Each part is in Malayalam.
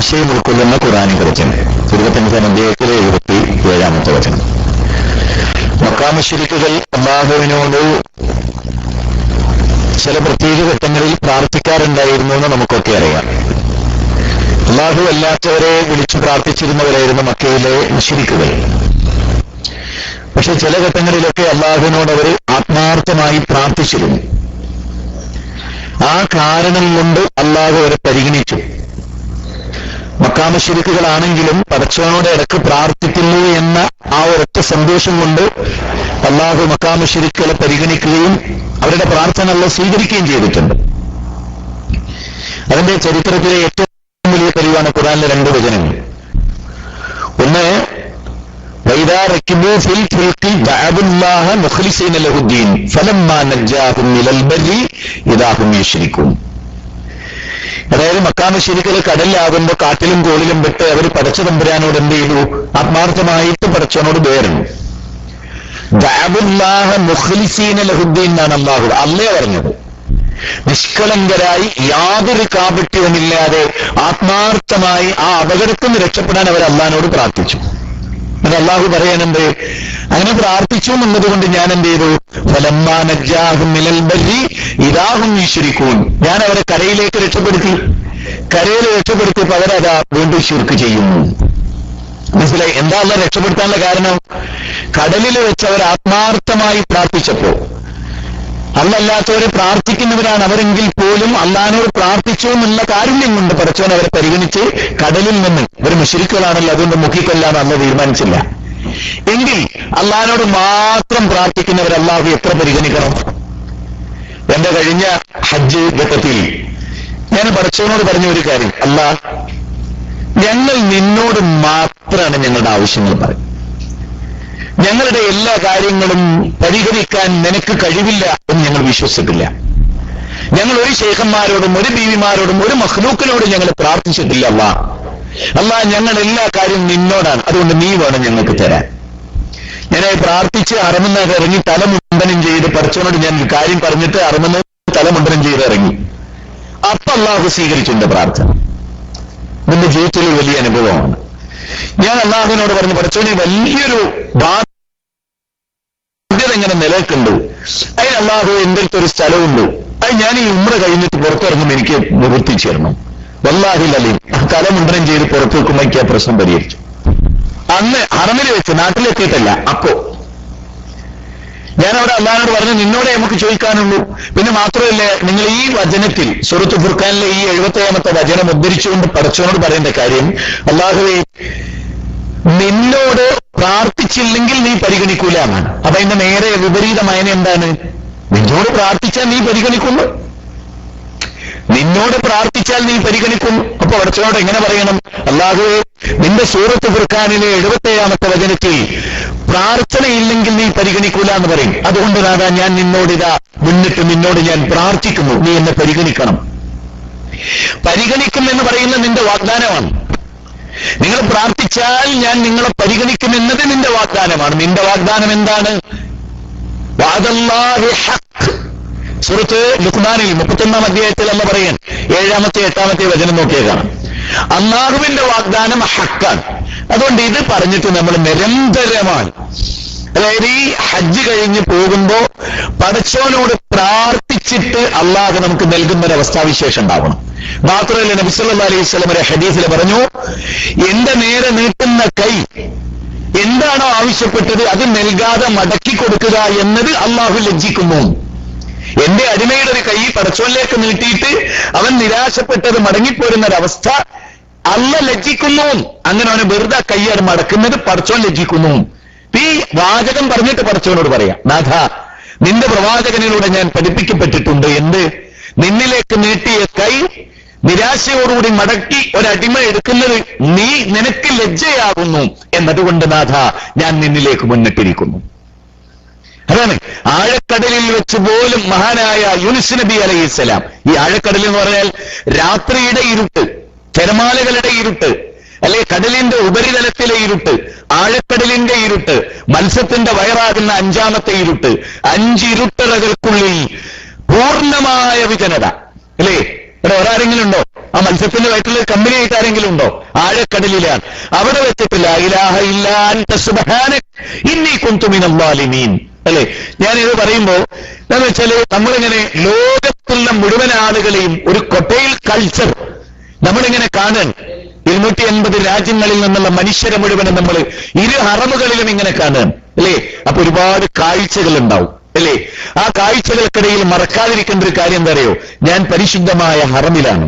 ആശയം ഉൾക്കൊള്ളുന്ന ഖുറാനെ കുറിച്ചാണ് ഇരുപത്തഞ്ചാം അധ്യായത്തിലെ എഴുപത്തി ഏഴാമത്തെ വചനം. മക്കാമശരിക്കുകൾ അള്ളാഹുവിനോട് ചില പ്രത്യേക ഘട്ടങ്ങളിൽ പ്രാർത്ഥിക്കാറുണ്ടായിരുന്നു എന്ന് നമുക്കൊക്കെ അറിയാം. അള്ളാഹു അല്ലാത്തവരെ വിളിച്ചു പ്രാർത്ഥിച്ചിരുന്നവരായിരുന്നു മക്കയിലെ മുഷിരിക്കുകൾ പക്ഷെ ചില ഘട്ടങ്ങളിലൊക്കെ അള്ളാഹുവിനോട് അവർ ആത്മാർത്ഥമായി പ്രാർത്ഥിച്ചിരുന്നു. ആ കാരണം കൊണ്ട് അള്ളാഹു അവരെ പരിഗണിച്ചു. മക്കാമ ശിരിക്കുകളാണെങ്കിലും പടച്ചവനോട് ഇടയ്ക്ക് പ്രാർത്ഥിക്കുന്നു എന്ന ആ ഒരൊറ്റ സന്തോഷം കൊണ്ട് അള്ളാഹു മക്കാമ പരിഗണിക്കുകയും അവരുടെ പ്രാർത്ഥന അല്ല സ്വീകരിക്കുകയും ചെയ്തിട്ടുണ്ട്. അതിന്റെ ചരിത്രത്തിലെ ഏറ്റവും വലിയ കഴിവാണ് ഖുറാനിലെ രണ്ട് വചനങ്ങൾ. ഒന്ന് ഫലം അതായത് മക്കാമ ശരിക്കൽ കടലിലാകുമ്പോ കാട്ടിലും കോളിലും വിട്ട് അവർ പടച്ച തമ്പുരാനോട് എന്ത് ചെയ്തു? ആത്മാർത്ഥമായിട്ട് പടച്ചവനോട് ലഹുദ്ദീൻ എന്നാണ് അള്ളാഹു അല്ലേ പറഞ്ഞത്. നിഷ്കളങ്കരായി യാതൊരു കാപട്യവുമില്ലാതെ ആത്മാർത്ഥമായി ആ അപകടത്തിൽ രക്ഷപ്പെടാൻ അവർ അള്ളഹാനോട് പ്രാർത്ഥിച്ചു. അത് അള്ളാഹു പറയാനുണ്ട് അങ്ങനെ പ്രാർത്ഥിച്ചു എന്നതുകൊണ്ട് ഞാൻ എന്ത് ചെയ്തു? ഇതാഹും ഈശ്വരിക്കൂൻ ഞാൻ അവരെ കരയിലേക്ക് രക്ഷപ്പെടുത്തി. കരയിൽ രക്ഷപ്പെടുത്തിയപ്പോൾ അവരതാ വീണ്ടും ശുർക്ക് ചെയ്യുന്നു. മനസ്സിലായി? എന്താ അല്ല രക്ഷപ്പെടുത്താനുള്ള കാരണം? കടലിൽ വെച്ച് അവർ ആത്മാർത്ഥമായി പ്രാർത്ഥിച്ചപ്പോ അല്ലല്ലാത്തവരെ പ്രാർത്ഥിക്കുന്നവരാണ്. അവരെങ്കിൽ പോലും അള്ളഹാനോട് പ്രാർത്ഥിച്ചു എന്നുള്ള കാരുണ്യം കൊണ്ട് പടച്ചവൻ അവരെ പരിഗണിച്ച് കടലിൽ നിന്ന് ഇവർ മുഷിരിക്കുകളാണല്ലോ അതുകൊണ്ട് മുക്കിക്കൊല്ലാൻ അല്ല തീരുമാനിച്ചില്ല. എങ്കിൽ അള്ളഹാനോട് മാത്രം പ്രാർത്ഥിക്കുന്നവർ അള്ളാഹു എത്ര പരിഗണിക്കണം? എന്റെ കഴിഞ്ഞ ഹജ്ജ് ഘട്ടത്തിൽ ഞാൻ പടച്ചവനോട് പറഞ്ഞ ഒരു കാര്യം. അല്ല ഞങ്ങൾ നിന്നോട് മാത്രമാണ് ഞങ്ങളുടെ ആവശ്യങ്ങൾ പറയും ഞങ്ങളുടെ എല്ലാ കാര്യങ്ങളും പരിഹരിക്കാൻ നിനക്ക് കഴിവില്ല എന്ന് ഞങ്ങൾ വിശ്വസിക്കില്ല ഞങ്ങൾ ഒരു ശേഖന്മാരോടും ഒരു ബീവിമാരോടും ഒരു മഹ്ലൂക്കിനോടും ഞങ്ങൾ പ്രാർത്ഥിച്ചിട്ടില്ല അല്ല അല്ല ഞങ്ങൾ എല്ലാ കാര്യവും നിന്നോടാണ്. അതുകൊണ്ട് നീ വേണം ഞങ്ങൾക്ക് തരാൻ. ഞാൻ പ്രാർത്ഥിച്ച് അറമെന്ന് ഇറങ്ങി തലമുണ്ടനം ചെയ്ത് പറിച്ചവനോട് ഞാൻ കാര്യം പറഞ്ഞിട്ട് അറമെന്ന് തലമുണ്ടനം ചെയ്ത് ഇറങ്ങി. അപ്പൊ അള്ളാഹു എന്റെ പ്രാർത്ഥന. നിന്റെ ജീവിതത്തിൽ വലിയ അനുഭവമാണ്. ഞാൻ അള്ളാഹുവിനോട് പറഞ്ഞു പഠിച്ചോനെ വലിയൊരു ബാധ്യത എങ്ങനെ നിലയ്ക്കുണ്ട് അതിന് അള്ളാഹു എന്റെ അടുത്ത് ഒരു സ്ഥലമുണ്ട്? അത് ഞാൻ ഈ ഉമ്ര കഴിഞ്ഞിട്ട് പുറത്തിറങ്ങുമ്പോൾ എനിക്ക് നിവൃത്തി ചേരണം. വല്ലാഹിൽ അലീം തലമുണ്ടനം ചെയ്ത് പുറത്തു വെക്കുമ്പോൾ എനിക്ക് ആ പ്രശ്നം പരിഹരിച്ചു. അന്ന് ഹറമിൽ വെച്ച് നാട്ടിലെത്തിയിട്ടല്ല അപ്പോ. ഞാൻ അവിടെ അള്ളാഹിനോട് പറഞ്ഞു നിന്നോടെ നമുക്ക് ചോദിക്കാനുള്ളൂ. പിന്നെ മാത്രമല്ല നിങ്ങൾ ഈ വചനത്തിൽ സുഹൃത്ത് ഫുർഖാനിലെ ഈ എഴുപത്തേഴാമത്തെ വചനം ഉദ്ധരിച്ചുകൊണ്ട് പടച്ചവനോട് പറയേണ്ട കാര്യം അള്ളാഹുവെ നിന്നോട് പ്രാർത്ഥിച്ചില്ലെങ്കിൽ നീ പരിഗണിക്കൂല എന്നാണ്. അപ്പൊ അതിന്റെ നേരെ വിപരീതമായ എന്താണ്? നിന്നോട് പ്രാർത്ഥിച്ചാൽ നീ പരിഗണിക്കുന്നു. നിന്നോട് പ്രാർത്ഥിച്ചാൽ നീ പരിഗണിക്കുന്നു. അപ്പൊ അടച്ചനോട് എങ്ങനെ പറയണം? അല്ലാഹുവേ നിന്റെ സൂറത്ത് ഫുർഖാനിലെ എഴുപത്തേഴാമത്തെ വചനത്തിൽ പ്രാർത്ഥനയില്ലെങ്കിൽ നീ പരിഗണിക്കൂല എന്ന് പറയും. അതുകൊണ്ട് നാദാ ഞാൻ നിന്നോട് ഇതാ മുന്നിട്ട് നിന്നോട് ഞാൻ പ്രാർത്ഥിക്കുന്നു. നീ എന്നെ പരിഗണിക്കണം. പരിഗണിക്കും എന്ന് പറയുന്ന നിന്റെ വാഗ്ദാനമാണ്. നിങ്ങൾ പ്രാർത്ഥിച്ചാൽ ഞാൻ നിങ്ങളെ പരിഗണിക്കുമെന്നത് നിന്റെ വാഗ്ദാനമാണ്. നിന്റെ വാഗ്ദാനം എന്താണ്? സുഹൃത്ത് ലുക്മാനിൽ മുപ്പത്തൊന്നാം അധ്യായത്തിൽ അല്ല പറയാൻ. ഏഴാമത്തെ എട്ടാമത്തെ വചനം നോക്കിയേക്കാണ് അന്നാഹുവിന്റെ വാഗ്ദാനം ഹക്കാണ്. അതുകൊണ്ട് ഇത് പറഞ്ഞിട്ട് നമ്മൾ നിരന്തരമാണ് അതായത് ഈ ഹജ്ജ് കഴിഞ്ഞ് പോകുമ്പോ പടച്ചോനോട് പ്രാർത്ഥിച്ചിട്ട് അള്ളാഹ് നമുക്ക് നൽകുന്ന ഒരു അവസ്ഥാവിശേഷം ഉണ്ടാവണം. മാത്രമല്ല നബിസ് അലൈഹി സ്വലമരെ ഹദീസിൽ പറഞ്ഞു എന്റെ നേരെ നീട്ടുന്ന കൈ എന്താണോ ആവശ്യപ്പെട്ടത് അത് നൽകാതെ മടക്കി കൊടുക്കുക എന്നത് അള്ളാഹു ലജ്ജിക്കുന്നു. എന്റെ അടിമയുടെ ഒരു കൈ പടച്ചോലിലേക്ക് നീട്ടിയിട്ട് അവൻ നിരാശപ്പെട്ടത് മടങ്ങിപ്പോരുന്ന ഒരവസ്ഥ അല്ല ലജ്ജിക്കുന്നു. അങ്ങനെ അവന് വെറുതെ കൈയാണ് മടക്കുന്നത് പടച്ചോൻ ലജ്ജിക്കുന്നു. ഈ വാചകം പറഞ്ഞിട്ട് പടച്ചവനോട് പറയാം നാഥ നിന്റെ പ്രവാചകനിലൂടെ ഞാൻ പഠിപ്പിക്കപ്പെട്ടിട്ടുണ്ട് എന്ത്? നിന്നിലേക്ക് നീട്ടിയ കൈ നിരാശയോടുകൂടി മടക്കി ഒരടിമ എടുക്കുന്നത് നീ നിനക്ക് ലജ്ജയാകുന്നു എന്നതുകൊണ്ട് നാഥ ഞാൻ നിന്നിലേക്ക് മുന്നിട്ടിരിക്കുന്നു. അതാണ് ആഴക്കടലിൽ വെച്ച് പോലും മഹാനായ യുനുസ് നബി അലൈഹിസ്സലാം. ഈ ആഴക്കടൽ എന്ന് പറഞ്ഞാൽ രാത്രിയുടെ ഇരുട്ട് തിരമാലകളുടെ ഇരുട്ട് അല്ലെ കടലിന്റെ ഉപരിതലത്തിലെ ഇരുട്ട് ആഴക്കടലിന്റെ ഇരുട്ട് മത്സ്യത്തിന്റെ വയറാകുന്ന അഞ്ചാമത്തെ ഇരുട്ട് അഞ്ചിരുട്ടറകൾക്കുള്ളിൽ പൂർണമായ വിജനത അല്ലേ? ഇവിടെ ഒരാരെങ്കിലും ഉണ്ടോ? ആ മത്സ്യത്തിന്റെ വയറ്റിൽ കമ്പനി ആയിട്ട് ആരെങ്കിലും ഉണ്ടോ? ആഴക്കടലിലാണ്. അവിടെ വെച്ചിട്ടില്ല ഇലാഹ ഇല്ലാ അൻത സുബ്ഹാനക് ഇന്നി കുന്തു മിനൽ ളാലിമീൻ അല്ലെ? ഞാനിത് പറയുമ്പോ എന്താ വെച്ചാൽ നമ്മളിങ്ങനെ ലോകത്തുള്ള മുഴുവൻ ആളുകളെയും ഒരു കൊട്ടയിൽ കൾച്ചർ നമ്മളിങ്ങനെ കാണുകയാണ് ഇരുന്നൂറ്റി എൺപത് രാജ്യങ്ങളിൽ നിന്നുള്ള മനുഷ്യരെ മുഴുവനും നമ്മൾ ഇരു ഹറമുകളിലും ഇങ്ങനെ കാണുകയാണ് അല്ലേ? അപ്പൊ ഒരുപാട് കാഴ്ചകൾ ഉണ്ടാവും അല്ലേ? ആ കാഴ്ചകൾക്കിടയിൽ മറക്കാതിരിക്കേണ്ട ഒരു കാര്യം എന്താ അറിയോ? ഞാൻ പരിശുദ്ധമായ ഹറമിലാണ്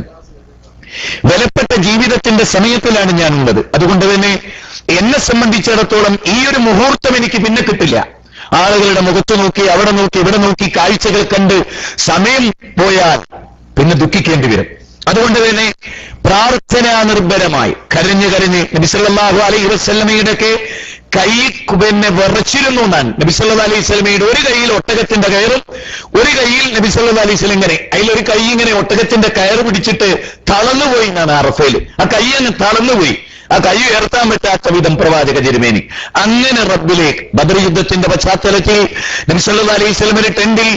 വിലപ്പെട്ട ജീവിതത്തിന്റെ സമയത്തിലാണ് ഞാനുള്ളത്. അതുകൊണ്ട് തന്നെ എന്നെ സംബന്ധിച്ചിടത്തോളം ഈ ഒരു മുഹൂർത്തം എനിക്ക് പിന്നെ കിട്ടില്ല. ആളുകളുടെ മുഖത്ത് നോക്കി അവിടെ നോക്കി ഇവിടെ നോക്കി കാഴ്ചകൾ കണ്ട് സമയം പോയാൽ പിന്നെ ദുഃഖിക്കേണ്ടി വരും. അതുകൊണ്ട് തന്നെ പ്രാർത്ഥനാ നിർഭരമായി കരഞ്ഞ് കരഞ്ഞ് നബിസല്ലാഹു അലൈഹി വസ്ലമയുടെ കൈ പിന്നെ വിറച്ചിരുന്നു ഞാൻ. നബിസല്ലാ അലൈഹി സ്വലമയുടെ ഒരു കയ്യിൽ ഒട്ടകത്തിന്റെ കയറും ഒരു കയ്യിൽ നബിസല്ലാ അലൈഹി സ്വലം ഇങ്ങനെ അതിലൊരു കൈ ഇങ്ങനെ ഒട്ടകത്തിന്റെ കയർ പിടിച്ചിട്ട് തളർന്നുപോയി എന്നാണ് അറഫയിൽ ആ കൈ അങ്ങ് തളർന്നുപോയി. ആ കൈ ഉയർത്താൻ പറ്റാത്ത വിധം പ്രവാചക തിരുമേനി അങ്ങനെ റബ്ബിലേക്ക് ബദർ യുദ്ധത്തിന്റെ പശ്ചാത്തലത്തിൽ നബിസല്ലാ അലൈഹി സ്വലമിന് ടെന്റിൽ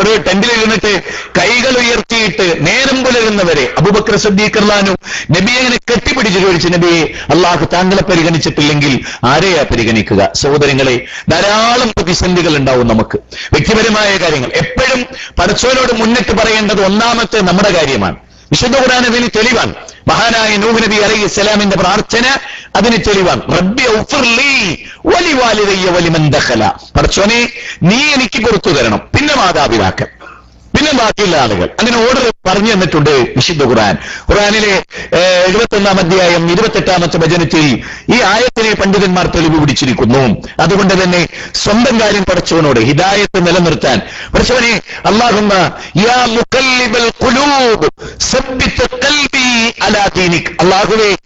ഒരു ടെന്റിൽ ഇരുന്നിട്ട് കൈകൾ ഉയർത്തിയിട്ട് നേരം പുലരുന്നവരെ അബൂബക്കർ സദ്ദീഖർലാനു നബി അങ്ങനെ കെട്ടിപ്പിടിച്ച് ചോദിച്ചു നബിയെ അള്ളാഹു താങ്കളെ പരിഗണിച്ചിട്ടില്ലെങ്കിൽ ആരെയാ പരിഗണിക്കുക? സഹോദരങ്ങളെ ധാരാളം പ്രതിസന്ധികൾ ഉണ്ടാവും നമുക്ക്. വ്യക്തിപരമായ കാര്യങ്ങൾ. എപ്പോഴും പടച്ചോനോട് മുന്നിട്ട് പറയേണ്ടത് ഒന്നാമത്തെ നമ്മുടെ കാര്യമാണ്. വിശുദ്ധ ഖുർആൻ അതിന് തെളിവാണ്. മഹാനായ നൂഹ് നബി അലൈഹി ഇസ്ലാമിന്റെ പ്രാർത്ഥന അതിന് തെളിവാണ്. റബ്ബി പടച്ചോനെ നീ എനിക്ക് പുറത്തു തരണം. പിന്നെ മാതാപിതാക്കൾ. പിന്നെ ബാക്കിയുള്ള ആളുകൾ. അങ്ങനെ ഓർഡർ പറഞ്ഞു തന്നിട്ടുണ്ട് വിശുദ്ധ ഖുർആൻ. എഴുപത്തി ഒന്നാം അധ്യായം ഇരുപത്തെട്ടാമത്തെ വചനത്തിൽ ഈ ആയത്തിനെ പണ്ഡിതന്മാർ തെളിവ് പിടിച്ചിരിക്കുന്നു. അതുകൊണ്ട് തന്നെ സ്വന്തം കാര്യം പഠിച്ചവനോട് ഹിദായത്ത് നിലനിർത്താൻ. പഠിച്ചവനെ അള്ളാഹുവേ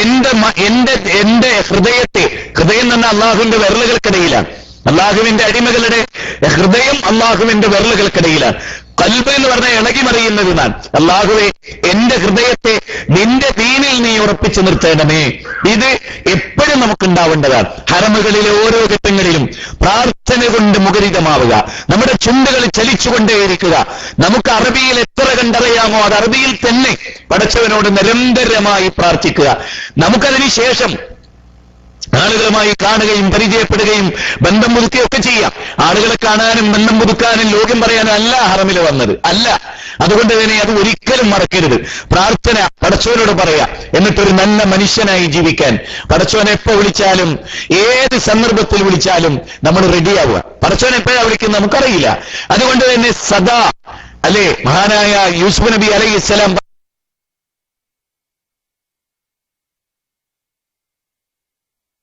എന്റെ എന്റെ എന്റെ ഹൃദയത്തെ ഹൃദയം തന്നെ അള്ളാഹുവിന്റെ വിരലുകൾക്കിടയിലാണ്. അള്ളാഹുവിന്റെ അടിമകളുടെ ഹൃദയം അള്ളാഹുവിന്റെ വിരലുകൾക്കിടയിലാണ്. കൽബ് എന്ന് പറഞ്ഞാൽ ഇളകി മറിയുന്നത് ഞാൻ അള്ളാഹുവെ എന്റെ ഹൃദയത്തെ നിന്റെ ദീനിൽ നീ ഉറപ്പിച്ചു നിർത്തേണമേ. ഇത് എപ്പോഴും നമുക്കുണ്ടാവേണ്ടതാണ്. ഹറമുകളിലെ ഓരോ ഘട്ടങ്ങളിലും പ്രാർത്ഥന കൊണ്ട് മുഖരിതമാവുക. നമ്മുടെ ചുണ്ടുകൾ ചലിച്ചുകൊണ്ടേയിരിക്കുക. നമുക്ക് അറബിയിൽ എത്ര കണ്ടറിയാമോ അത് അറബിയിൽ തന്നെ പടച്ചവനോട് നിരന്തരമായി പ്രാർത്ഥിക്കുക. നമുക്കതിന് ശേഷം ആളുകളുമായി കാണുകയും പരിചയപ്പെടുകയും ബന്ധം പുതുക്കുകയൊക്കെ ചെയ്യാം. ആളുകളെ കാണാനും ബന്ധം പുതുക്കാനും ലോകം പറയാനും അല്ല ഹറമിൽ വന്നത്. അല്ല. അതുകൊണ്ട് തന്നെ അത് ഒരിക്കലും മറക്കരുത്. പ്രാർത്ഥന പടച്ചോനോട് പറയാ. എന്നിട്ടൊരു നല്ല മനുഷ്യനായി ജീവിക്കാൻ. പടച്ചോനെ എപ്പോ വിളിച്ചാലും ഏത് സന്ദർഭത്തിൽ വിളിച്ചാലും നമ്മൾ റെഡിയാവുക. പടച്ചോൻ എപ്പോഴാ വിളിക്കുന്നത് നമുക്കറിയില്ല. അതുകൊണ്ട് തന്നെ സദാ അല്ലെ? മഹാനായ യൂസുഫ് നബി അലൈഹി ഇസ്ലാം പറഞ്ഞില്ലേ പടച്ചവനെ റബ്ബി ഫിദ് ദുനിയ വൽ ആഖിറ തവഫനി മുസ്ലിമൻ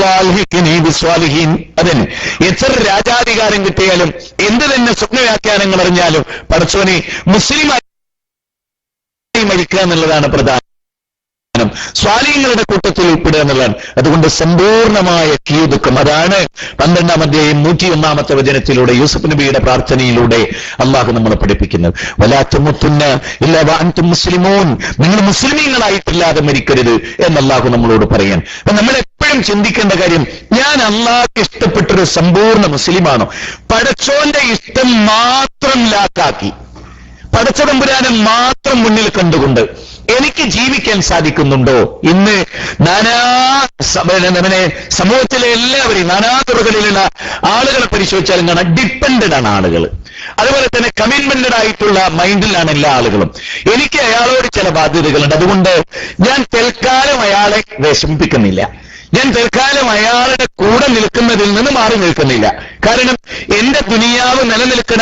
വാൽഹിഖ്നി പടച്ചവനെ അതൻ എത്ര രാജാധികാരം കിട്ടിയാലും എന്ത് തന്നെ സ്വപ്നവ്യാഖ്യാനങ്ങൾ അറിഞ്ഞാലും പടച്ചവനെ മുസ്ലിമായി മരിക്കുക എന്നുള്ളതാണ് പ്രധാനം. സ്വാലീങ്ങളുടെ കൂട്ടത്തിൽ ഉൾപ്പെടുക എന്നുള്ളതാണ്. അതുകൊണ്ട് സമ്പൂർണമായ കീതുക്കം അതാണ് പന്ത്രണ്ടാം അധ്യായം നൂറ്റി ഒന്നാമത്തെ വചനത്തിലൂടെ യൂസഫ് നബിയുടെ പ്രാർത്ഥനയിലൂടെ അള്ളാഹു നമ്മളെ പഠിപ്പിക്കുന്നത്. വലാത്തുമുത്തുന്ന ഇല്ല വാൻതും മുസ്ലിമോൻ. നിങ്ങൾ മുസ്ലിമീങ്ങളായിട്ടില്ലാതെ മരിക്കരുത് എന്ന് അള്ളാഹു നമ്മളോട് പറയാൻ നമ്മൾ എപ്പോഴും ചിന്തിക്കേണ്ട കാര്യം ഞാൻ അള്ളാഹ് ഇഷ്ടപ്പെട്ടൊരു സമ്പൂർണ മുസ്ലിമാണോ? പടച്ചോന്റെ ഇഷ്ടം മാത്രം ലാക്കാക്കി. പടച്ചതമ്പുരാനെ മാത്രം മുന്നിൽ കണ്ടുകൊണ്ട് എനിക്ക് ജീവിക്കാൻ സാധിക്കുന്നുണ്ടോ? ഇന്ന് നാനാ പിന്നെ സമൂഹത്തിലെ എല്ലാവരെയും നാനാ തുറകളിലുള്ള ആളുകളെ പരിശോധിച്ചാലും കാണാം ഡിപ്പെൻഡഡ് ആണ് ആളുകൾ അതുപോലെ തന്നെ കമ്മിറ്റ്മെന്റഡ് ആയിട്ടുള്ള മൈൻഡിലാണ് എല്ലാ ആളുകളും. എനിക്ക് അയാളോട് ചില ബാധ്യതകളുണ്ട്. അതുകൊണ്ട് ഞാൻ തൽക്കാലം അയാളെ വിഷമിപ്പിക്കുന്നില്ല. ഞാൻ തൽക്കാലം അയാളുടെ കൂടെ നിൽക്കുന്നതിൽ നിന്ന് മാറി നിൽക്കുന്നില്ല. കാരണം എന്റെ ദുനിയാവ്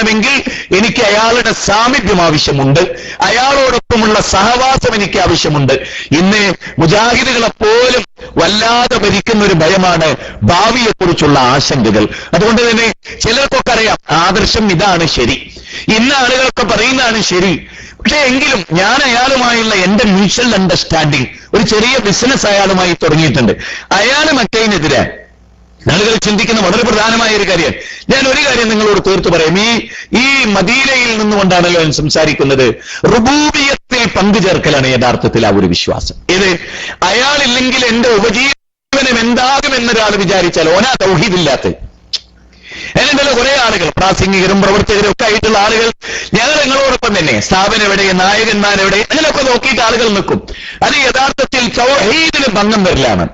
നിലനിൽക്കണമെങ്കിൽ എനിക്ക് അയാളുടെ സാമീപ്യം ആവശ്യമുണ്ട്. അയാളോടൊപ്പമുള്ള സഹവാസം എനിക്ക് ആവശ്യമുണ്ട്. ഇന്ന് മുജാഹിദുകളെ പോലും വല്ലാതെ ഭരിക്കുന്ന ഒരു ഭയമാണ് ഭാവിയെക്കുറിച്ചുള്ള ആശങ്കകൾ. അതുകൊണ്ട് തന്നെ ചിലർക്കൊക്കെ അറിയാം ആദർശം ഇതാണ് ശരി. ഇന്ന ആളുകളൊക്കെ പറയുന്നതാണ് ശരി. പക്ഷെ എങ്കിലും ഞാൻ അയാളുമായുള്ള എന്റെ മ്യൂച്വൽ അണ്ടർസ്റ്റാൻഡിങ് ഒരു ചെറിയ ബിസിനസ് അയാളുമായി തുടങ്ങിയിട്ടുണ്ട്. അയാൾ മറ്റേതിനെതിരെ ആളുകൾ ചിന്തിക്കുന്ന വളരെ പ്രധാനമായ ഒരു കാര്യം. ഞാൻ ഒരു കാര്യം നിങ്ങളോട് തീർത്തു പറയാം. ഈ ഈ മദീനയിൽ നിന്നുകൊണ്ടാണല്ലോ ഞാൻ സംസാരിക്കുന്നത്. റുബൂബിയത്തിൽ പങ്കുചേർക്കലാണ് യഥാർത്ഥത്തിൽ ആ ഒരു വിശ്വാസം. ഇത് അയാളില്ലെങ്കിൽ എന്റെ ഉപജീവനം എന്താകും എന്നൊരാൾ വിചാരിച്ചാൽ ഓനാ തൗഹീദില്ലാത്ത അതിനുള്ള കുറെ ആളുകൾ പ്രാസംഗികരും പ്രവർത്തകരും ഒക്കെ ആയിട്ടുള്ള ആളുകൾ ഞങ്ങൾ നിങ്ങളോടൊപ്പം തന്നെ. സ്ഥാപനം എവിടെ നായകന്മാരെവിടെ അങ്ങനെയൊക്കെ നോക്കിയിട്ട് ആളുകൾ നിൽക്കും. അത് യഥാർത്ഥത്തിൽ ഭംഗം വരില്ലാണ്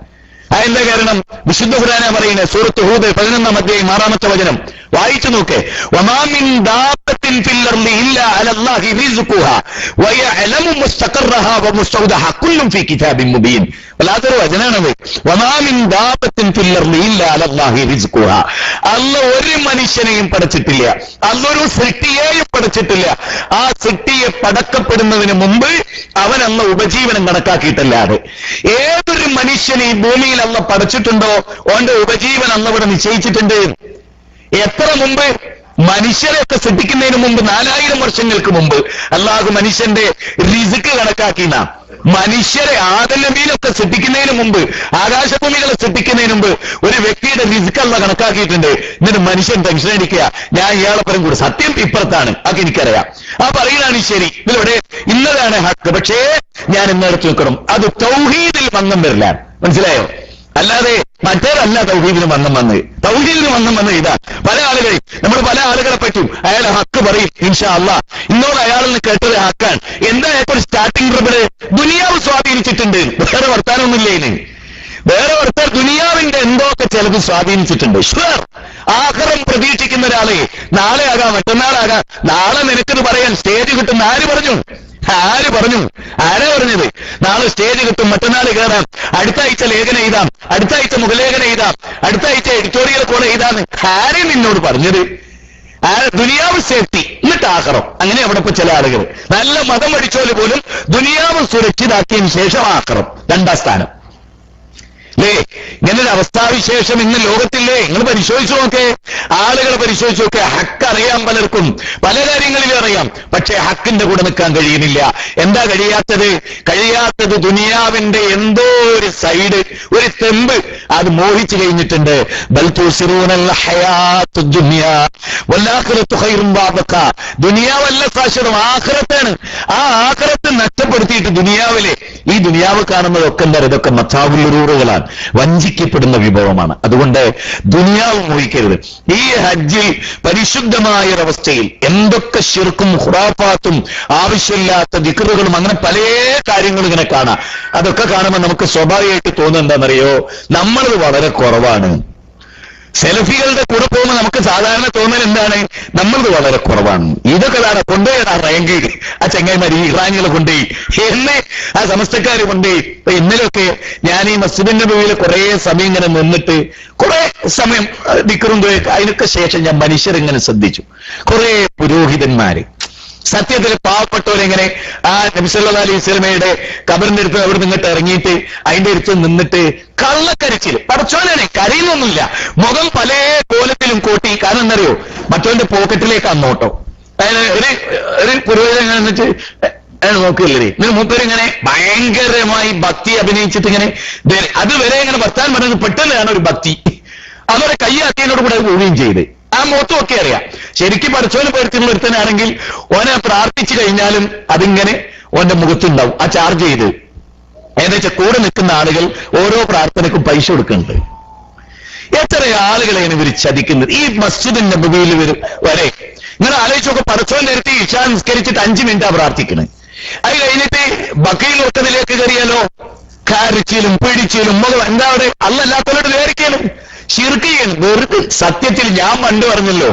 അതെന്താ കാരണം? വിശുദ്ധ ഖുരാന പറയുന്നത് സൂറത്ത് ഹൂദ് പതിനൊന്നാം അധ്യായം ആറാമത്തെ വചനം. വായിച്ചു നോക്കേ. വമാമിൻ ദാബത്തിൻ കുല്ലും ഫീ കിതാബിൻ മുബീൻ. ദാബത്തിൻ ഒരു മനുഷ്യനെയും പടച്ചിട്ടില്ല അല്ല ഒരു സൃഷ്ടിയെയും പടച്ചിട്ടില്ല ആ സൃഷ്ടിയെ പടക്കപ്പെടുന്നതിന് മുമ്പ് അവൻ അല്ല ഉപജീവനം കണക്കാക്കിയിട്ടല്ലാതെ. ഏതൊരു മനുഷ്യനെ ഈ ഭൂമിയിൽ അല്ല പടച്ചിട്ടുണ്ടോ ഓന്റെ ഉപജീവനം അല്ല ഇവിടെ നിശ്ചയിച്ചിട്ടുണ്ട്. എത്ര മുമ്പ് മനുഷ്യരെയൊക്കെ സൃഷ്ടിക്കുന്നതിന് മുമ്പ് നാലായിരം വർഷങ്ങൾക്ക് മുമ്പ് അള്ളാഹു മനുഷ്യന്റെ റിസിക്ക് കണക്കാക്കിന മനുഷ്യരെ ആദലമീനൊക്കെ സൃഷ്ടിക്കുന്നതിന് മുമ്പ് ആകാശഭൂമികളെ സൃഷ്ടിക്കുന്നതിന് മുമ്പ് ഒരു വ്യക്തിയുടെ റിസ്ക് അല്ല കണക്കാക്കിയിട്ടുണ്ട്. എന്നിട്ട് മനുഷ്യൻ ടെൻഷൻ അടിക്കുക. ഞാൻ ഇയാളെ പരം കൂടെ. സത്യം ഇപ്പുറത്താണ്. അതൊക്കെ എനിക്കറിയാം. ആ പറയുന്നതാണ് ശരി. ഇതിലൂടെ ഇന്നതാണ് ഹക്ക്. പക്ഷേ ഞാൻ ഇന്നെടുത്ത് നിൽക്കണം. അത് തൗഹീദിൽ മന്നം വരില്ല. മനസ്സിലായോ? അല്ലാതെ മറ്റേതല്ല തൗഹീദിന് വന്നം വന്ന്. തൗഹീദിന് വന്നം വന്ന് ഇതാ. പല ആളുകളെയും നമ്മൾ പല ആളുകളെ പറ്റും അയാൾ ഹക്ക് പറയും ഇൻഷാ അല്ല ഇന്നോട് അയാളിൽ നിന്ന് കേട്ടത് ഹക്കാണ്. എന്താ ഒരു സ്റ്റാർട്ടിംഗ് ട്രിബിൾ ദുനിയാവ് സ്വാധീനിച്ചിട്ടുണ്ട്. വേറെ വർത്താനൊന്നുമില്ല ഇതിന് വേറെ ഒരുത്തർ ദുനിയാവിന്റെ എന്തൊക്കെ ചിലത് സ്വാധീനിച്ചിട്ടുണ്ട്. ഷുവർ. ആഹ്റം പ്രതീക്ഷിക്കുന്ന ഒരാളെ നാളെ ആകാം മറ്റന്നാളാകാം നാളെ നിനക്കത് പറയാൻ സ്റ്റേജ് കിട്ടുന്ന ആര് പറഞ്ഞു? ആര് പറഞ്ഞു? ആരാ പറഞ്ഞത്? നാളെ സ്റ്റേജ് കിട്ടും മറ്റന്നാൾ കയറാം അടുത്ത ആഴ്ച ലേഖനം എഴുതാം. അടുത്ത ആഴ്ച മുഖലേഖനം എഴുതാം. അടുത്ത ആഴ്ച എഡിറ്റോറിയൽ കോൾ എഴുതാന്ന് ആരെ നിന്നോട് പറഞ്ഞത്? ദുനിയാവ് സേഫ്റ്റി എന്നിട്ട് ആഹ്റം അങ്ങനെ അവിടെ ഇപ്പൊ ചില ആളുകൾ. നല്ല മതം പഠിച്ചോൽ പോലും ദുനിയാവ് സുരക്ഷിതാക്കിയതിന് ശേഷം ആഹ്റം രണ്ടാം സ്ഥാനം. അല്ലേ ഇങ്ങനെ ഒരു അവസ്ഥാവിശേഷം ഇന്ന് ലോകത്തില്ലേ? നിങ്ങൾ പരിശോധിച്ചു നോക്കേ. ആളുകളെ പരിശോധിച്ചു നോക്കേ. ഹക്ക് അറിയാം പലർക്കും പല കാര്യങ്ങളിലും അറിയാം. പക്ഷേ ഹക്കിന്റെ കൂടെ നിൽക്കാൻ കഴിയുന്നില്ല. എന്താ കഴിയാത്തത്? കഴിയാത്തത് ദുനിയാവിന്റെ എന്തോ ഒരു സൈഡ് ഒരു തെമ്പ് അത് മോഹിച്ചു കഴിഞ്ഞിട്ടുണ്ട്. ദുനിയാവല്ല ശാശ്വതം ആഖിറത്താണ്. ആ ആഖിറത്ത് നഷ്ടപ്പെടുത്തിയിട്ട് ദുനിയാവിലെ ഈ ദുനിയാവ് കാണുന്നതൊക്കെ എന്താ ഇതൊക്കെ മത്താവുള്ളൂറുകളാണ് വഞ്ചിക്കപ്പെടുന്ന വിഭവമാണ്. അതുകൊണ്ട് ദുനിയാവ് മോഹിക്കരുത്. ഈ ഹജ്ജിൽ പരിശുദ്ധമായ ഒരവസ്ഥയിൽ എന്തൊക്കെ ശിർക്കും ഹുറാഫാത്തും ആവശ്യമില്ലാത്ത ദിക്കറുകളും അങ്ങനെ പല കാര്യങ്ങളും ഇങ്ങനെ കാണാം. അതൊക്കെ കാണുമ്പോൾ നമുക്ക് സ്വാഭാവികമായിട്ട് തോന്നുന്നത് എന്താണെന്നറിയോ? നമ്മളത് വളരെ കുറവാണ്. സെൽഫികളുടെ കൂടെ പോകുമ്പോൾ നമുക്ക് സാധാരണ തോന്നൽ എന്താണ്? നമ്മളത് വളരെ കുറവാണ്. ഇതൊക്കെ അതാണ് കൊണ്ടുപോയി ആ റാങ്ക് ആ ചെങ്ങായിമാര് ഈ കൊണ്ടുപോയി. എന്ന് ആ സമസ്തക്കാർ കൊണ്ടുപോയി. ഇന്നലെയൊക്കെ ഞാൻ ഈ മസ്ജിദിന്റെ ഭൂമിയിൽ കുറെ സമയം ഇങ്ങനെ നിന്നിട്ട് കുറെ സമയം ദിക്കറും അതിനൊക്കെ ശേഷം ഞാൻ മനുഷ്യരിങ്ങനെ ശ്രദ്ധിച്ചു. കുറെ പുരോഹിതന്മാര് സത്യത്തിൽ പാവപ്പെട്ടവരെങ്ങനെ ആ നബിസല്ലാ അലൈഹി സ്വലമയുടെ കബറിന്റെ അടുത്ത് അവിടെ നിന്നിട്ട് ഇറങ്ങിയിട്ട് അതിന്റെ അടുത്ത് നിന്നിട്ട് കള്ളക്കരച്ചിൽ പടച്ചോനാണ് കരയുന്നൊന്നുമില്ല മുഖം പല കോലത്തിലും കൂട്ടി. കാരണം എന്തറിയോ മറ്റവന്റെ പോക്കറ്റിലേക്ക് അന്നോട്ടോ അതായത് ഒരു ഒരു പുരോഹിതൻ വെച്ച് നോക്കില്ലേ ഇങ്ങനെ ഭയങ്കരമായി ഭക്തി അഭിനയിച്ചിട്ട് ഇങ്ങനെ അതുവരെ ഇങ്ങനെ വർത്താൻ പറഞ്ഞത് പെട്ടെന്നാണ് ഒരു ഭക്തി. അവരെ കൈയാക്കിയതിനോട് കൂടെ അത് പോവുകയും ചെയ്ത്. ആ മുഖത്തും ഒക്കെ അറിയാം. ശരിക്കും പഠിച്ചോന് പേർക്കുള്ള ഒരുത്തനാണെങ്കിൽ ഓനെ പ്രാർത്ഥിച്ചു കഴിഞ്ഞാലും അതിങ്ങനെ ഓന്റെ മുഖത്തുണ്ടാവും. ആ ചാർജ് ചെയ്ത്. ഏകദേശം കൂടെ നിൽക്കുന്ന ആളുകൾ ഓരോ പ്രാർത്ഥനക്കും പൈസ കൊടുക്കുന്നുണ്ട്. എത്ര ആളുകളെയാണ് ഇവർ ചതിക്കുന്നത്. ഈ മസ്ജിദ് നബിയിൽ വരും വരെ. നിങ്ങൾ ആലോചിച്ചൊക്കെ പടച്ചോൻ നേരത്തെ ഇഷാ നിസ്കരിച്ചിട്ട് അഞ്ചു മിനിറ്റാ പ്രാർത്ഥിക്കുന്നത് അത് കഴിഞ്ഞിട്ട് ബക്കയിൽ ഒട്ടതിലേക്ക് കയറിയാലോ? കാരിച്ചിലും പിടിച്ചിലും മുഖം എന്താ അവിടെ? അല്ലല്ലാത്തവരോട് വേറിക്കലും ശിർക്കിയൻ വെറുതെ സത്യത്തിൽ ഞാൻ പണ്ട് പറഞ്ഞല്ലോ.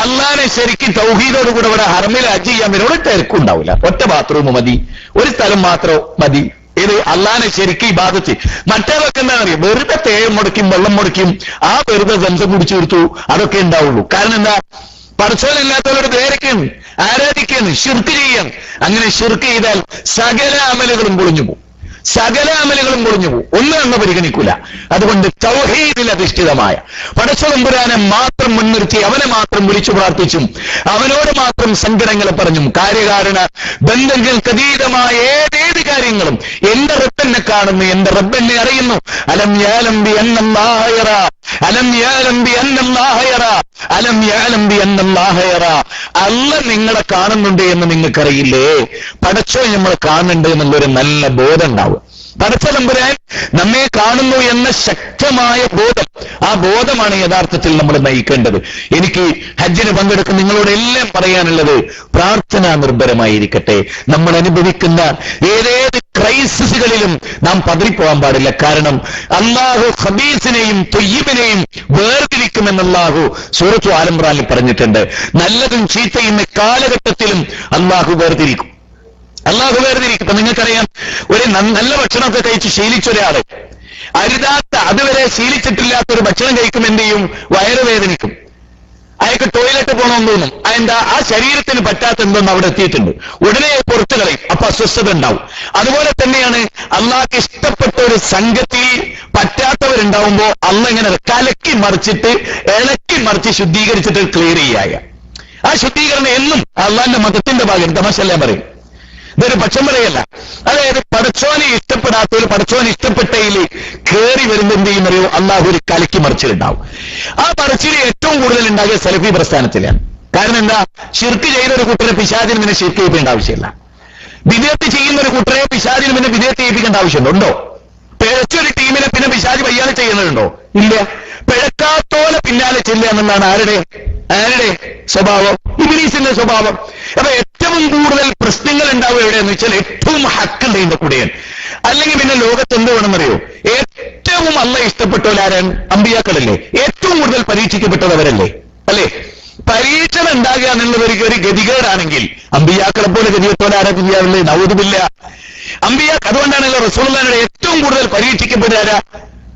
അള്ളാനെ ശരിക്കും തൗഹീദോട് കൂടെ ഇവിടെ ഹർമിൽ ഹജ്ജ് ചെയ്യാൻ വരും. ഒരു തിരക്കുണ്ടാവില്ല ഒറ്റ ബാത്റൂം മതി. ഒരു സ്ഥലം മാത്രം മതി. ഇത് അള്ളാനെ ശരിക്കും ഇബാദത്ത് മറ്റേതൊക്കെ എന്താ പറയുക വെറുതെ തേയം മുടക്കും വെള്ളം മുടക്കും. ആ വെറുതെ സംസം കുടിച്ചു കൊടുത്തു അതൊക്കെ ഉണ്ടാവുള്ളൂ. കാരണം എന്താ? പടച്ചോലില്ലാത്തവരോട് നേരക്കും ആരാധിക്കുന്നു ഷിർക്ക് ചെയ്യണം അങ്ങനെ ഷിർക്ക് ചെയ്താൽ സകല അമലുകളും പൊളിഞ്ഞു പോകും സകല അമലുകളും പൊളിഞ്ഞു പോകും. ഒന്നും അങ്ങ് പരിഗണിക്കൂല. അതുകൊണ്ട് തൗഹീദിൽ അധിഷ്ഠിതമായ പടച്ചതമ്പുരാനെ മാത്രം മുൻനിർത്തി അവനെ മാത്രം വിളിച്ചു പ്രാർത്ഥിച്ചും അവനോട് മാത്രം സങ്കടങ്ങളെ പറഞ്ഞും കാര്യകാരണ ബന്ധങ്ങൾക്കതീതമായ ഏതേത് കാര്യങ്ങളും എന്റെ റബ്ബെന്നെ കാണുന്നു എന്റെ റബ്ബെന്നെ അറിയുന്നു. അലം അലം യാലംബി അന്നല്ലാഹയറ അലം യാലംബി അന്നല്ലാഹയറ അല്ല നിങ്ങളെ കാണുന്നുണ്ട് എന്ന് നിങ്ങൾക്കറിയില്ലേ? പടച്ചോ നമ്മൾ കാണുന്നുണ്ട് എന്നുള്ളൊരു നല്ല ബോധം ഉണ്ടാവും. പടച്ചതമ്പുരാൻ നമ്മെ കാണുന്നു എന്ന ശക്തമായ ബോധം. ആ ബോധമാണ് യഥാർത്ഥത്തിൽ നമ്മൾ നയിക്കേണ്ടത്. എനിക്ക് ഹജ്ജിന് പങ്കെടുക്കുന്ന നിങ്ങളോട് എല്ലാം പറയാനുള്ളത് പ്രാർത്ഥനാ നിർഭരമായിരിക്കട്ടെ. നമ്മൾ അനുഭവിക്കുന്ന ഏതേത് ക്രൈസിസുകളിലും നാം പതറിപ്പോകാൻ പാടില്ല. കാരണം അള്ളാഹു ഹബീസിനെയും തൊയ്യബിനെയും വേർതിരിക്കുമെന്നല്ലാഹു സൂറത്തു ആലംബ്രാനിൽ പറഞ്ഞിട്ടുണ്ട്. നല്ലതും ചീത്തയും കാലഘട്ടത്തിലും അള്ളാഹു വേർതിരിക്കും. അള്ളാഹു വേർതിരിക്കും. നിങ്ങൾക്കറിയാം ഒരു നല്ല ഭക്ഷണമൊക്കെ കഴിച്ച് ശീലിച്ച ഒരാൾ അരുതാത്ത അതുവരെ ശീലിച്ചിട്ടില്ലാത്ത ഒരു ഭക്ഷണം കഴിക്കും എന്ത് ചെയ്യും? വയറുവേദനിക്കും അയാൾക്ക് ടോയ്ലറ്റ് പോകണമെന്ന് തോന്നും. അതെന്താ? ആ ശരീരത്തിന് പറ്റാത്ത എന്തെന്ന് അവിടെ എത്തിയിട്ടുണ്ട്. ഉടനെ പുറത്തു കളയും. അപ്പൊ അസ്വസ്ഥത ഉണ്ടാവും. അതുപോലെ തന്നെയാണ് അള്ളാഹ്ക്ക് ഇഷ്ടപ്പെട്ട ഒരു സംഘത്തിൽ പറ്റാത്തവരുണ്ടാവുമ്പോ അള്ള ഇങ്ങനെ കലക്കി മറിച്ചിട്ട് ഇളക്കി മറിച്ച് ശുദ്ധീകരിച്ചിട്ട് ക്ലിയർ ചെയ്യായ ആ ശുദ്ധീകരണം എന്നും അള്ളാന്റെ മതത്തിന്റെ ഭാഗം തമാശല്ലേ പറയും. ഇതൊരു പക്ഷം പറയല്ല അതായത് പടച്ചോനെ ഒരു പടച്ചോനെ ഇഷ്ടപ്പെട്ടയിൽ കയറി വരുമ്പോൾ എന്ത് ചെയ്യുന്നറിയോ? അള്ളാഹു ഒരു കലക്കി മറിച്ചിലുണ്ടാവും. ആ മറിച്ചിൽ ഏറ്റവും കൂടുതൽ ഉണ്ടാകിയ സെലഫി പ്രസ്ഥാനത്തിലാണ്. കാരണം എന്താ? ഷിർക്ക് ചെയ്ത ഒരു കുട്ടനെ പിശാചിന് പിന്നെ ഷിർക്ക് ചെയ്യിപ്പിക്കേണ്ട ആവശ്യമില്ല. വിദേത്ത് ചെയ്യുന്ന ഒരു കുട്ടനെ പിശാചിന് പിന്നെ വിദേത്ത് ചെയ്യിപ്പിക്കേണ്ട ആവശ്യമുണ്ടോ? ഉണ്ടോ പിഴച്ചൊരു ടീമിനെ പിന്നെ പിശാജ് വയ്യാതെ ചെയ്യുന്നുണ്ടോ? ഇല്ല. പിന്നാലെ ചെല്ലുക എന്നുള്ളതാണ് ആരുടെ? ആരുടെ സ്വഭാവം? ഇബിലീസിന്റെ സ്വഭാവം. അപ്പൊ ഏറ്റവും കൂടുതൽ പ്രശ്നങ്ങൾ ഉണ്ടാവുക എവിടെയെന്ന് വെച്ചാൽ ഏറ്റവും ഹക്കുള്ളതിന്റെ കൂടെയാണ്. അല്ലെങ്കിൽ പിന്നെ ലോകത്ത് എന്ത് വേണമെന്നറിയോ ഏറ്റവും അല്ല ഇഷ്ടപ്പെട്ടവരാരാണ് അമ്പിയാക്കളല്ലേ. ഏറ്റവും കൂടുതൽ പരീക്ഷിക്കപ്പെട്ടവരല്ലേ അല്ലേ? പരീക്ഷണം ഉണ്ടാകുക എന്നുള്ളവർക്ക് ഒരു ഗതികേടാണെങ്കിൽ അമ്പിയാക്കളെ പോലെ ഗതികെട്ടോലെ ആരാ ചെയ്യാറില്ലേ നവതുമില്ല അമ്പിയാക്ക് അതുകൊണ്ടാണല്ലോ റസൂലുള്ളാഹിയുടെ ഏറ്റവും കൂടുതൽ പരീക്ഷിക്കപ്പെടുക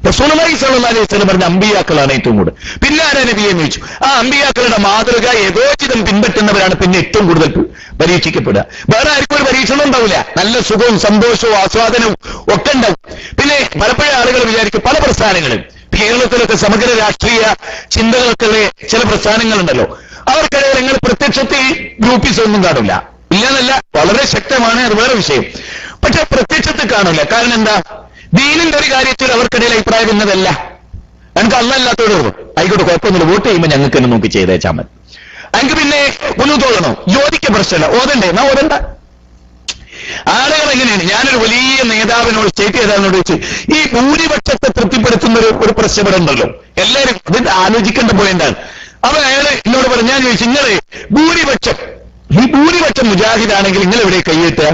റസൂലുള്ളാഹി സ്വല്ലല്ലാഹി അലൈഹി വസല്ലം പറഞ്ഞ അമ്പിയാക്കളാണ് ഏറ്റവും കൂടുതൽ. പിന്നെ ആരാ നബിയെ ചോദിച്ചു ആ അമ്പിയാക്കളുടെ മാതൃക യഥോചിതം പിൻപറ്റുന്നവരാണ് പിന്നെ ഏറ്റവും കൂടുതൽ പരീക്ഷിക്കപ്പെടുക. വേറെ ആർക്കും ഒരു പരീക്ഷണം ഉണ്ടാവില്ല. നല്ല സുഖവും സന്തോഷവും ആസ്വാദനവും ഒക്കെ ഉണ്ടാവും. പിന്നെ പലപ്പോഴും ആളുകൾ വിചാരിക്കും പല പ്രസ്ഥാനങ്ങളും. കേരളത്തിലൊക്കെ സമഗ്ര രാഷ്ട്രീയ ചിന്തകളൊക്കെ ഉള്ള ചില പ്രസ്ഥാനങ്ങളുണ്ടല്ലോ. അവർക്കിടയിൽ നിങ്ങൾ പ്രത്യക്ഷത്തിൽ ഗ്രൂപ്പീസ് ഒന്നും കാണില്ല. ഇല്ലെന്നല്ല വളരെ ശക്തമാണ് അത് വേറെ വിഷയം. പക്ഷെ പ്രത്യക്ഷത്തിൽ കാണില്ല. കാരണം എന്താ? ദീനിന്റെ ഒരു കാര്യത്തിൽ അവർക്കിടയിൽ അഭിപ്രായം ഇന്നതല്ല. എനിക്ക് അല്ലല്ലാത്തോട് ആയിക്കോട്ടെ കുഴപ്പമൊന്നുമില്ല. വോട്ട് ചെയ്യുമ്പോൾ ഞങ്ങൾക്ക് തന്നെ നോക്കി ചെയ്തേച്ചാൽ മതി. എനിക്ക് പിന്നെ ഒന്ന് തോന്നണോ ജോലിക്ക് പ്രശ്നമല്ല. ഓതണ്ടേ? എന്നാ ഓതണ്ട. ആളുകൾ എങ്ങനെയാണ്? ഞാനൊരു വലിയ നേതാവിനോട് സ്റ്റേറ്റ് നേതാവിനോട് ചോദിച്ചു ഈ ഭൂരിപക്ഷത്തെ തൃപ്തിപ്പെടുത്തുന്ന ഒരു ഒരു പ്രശ്നം ഇവിടെ ഉണ്ടല്ലോ. എല്ലാവരും ഇത് ആലോചിക്കേണ്ട പോയിന്റാണ് അപ്പൊ അയാൾ എന്നോട് പറഞ്ഞു ഞാൻ ചോദിച്ചു നിങ്ങൾ ഭൂരിപക്ഷം ഈ ഭൂരിപക്ഷം മുജാഹിദാണെങ്കിൽ നിങ്ങൾ എവിടെ കൈയിട്ടുക